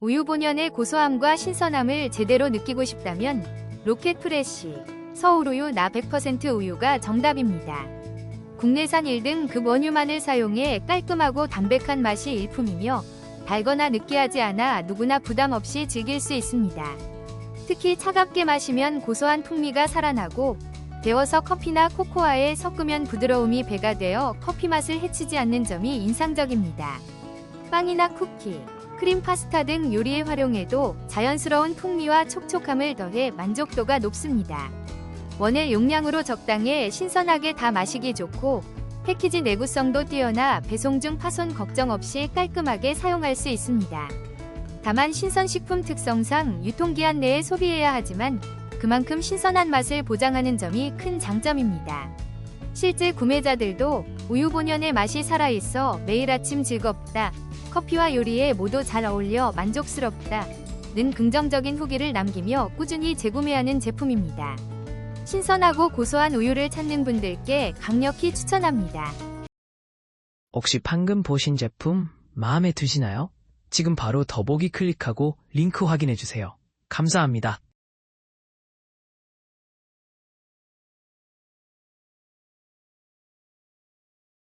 우유 본연의 고소함과 신선함을 제대로 느끼고 싶다면 로켓 프레쉬 서울우유 나 100% 우유가 정답입니다. 국내산 1등 급 원유만을 사용해 깔끔하고 담백한 맛이 일품이며 달거나 느끼하지 않아 누구나 부담 없이 즐길 수 있습니다. 특히 차갑게 마시면 고소한 풍미가 살아나고 데워서 커피나 코코아에 섞으면 부드러움이 배가 되어 커피 맛을 해치지 않는 점이 인상적입니다. 빵이나 쿠키, 크림 파스타 등 요리에 활용해도 자연스러운 풍미와 촉촉함을 더해 만족도가 높습니다. 원의 용량으로 적당해 신선하게 다 마시기 좋고 패키지 내구성도 뛰어나 배송 중 파손 걱정 없이 깔끔하게 사용할 수 있습니다. 다만 신선식품 특성상 유통기한 내에 소비해야 하지만 그만큼 신선한 맛을 보장하는 점이 큰 장점입니다. 실제 구매자들도 우유 본연의 맛이 살아있어 매일 아침 즐겁다, 커피와 요리에 모두 잘 어울려 만족스럽다, 는 긍정적인 후기를 남기며 꾸준히 재구매하는 제품입니다. 신선하고 고소한 우유를 찾는 분들께 강력히 추천합니다. 혹시 방금 보신 제품 마음에 드시나요? 지금 바로 더보기 클릭하고 링크 확인해주세요. 감사합니다.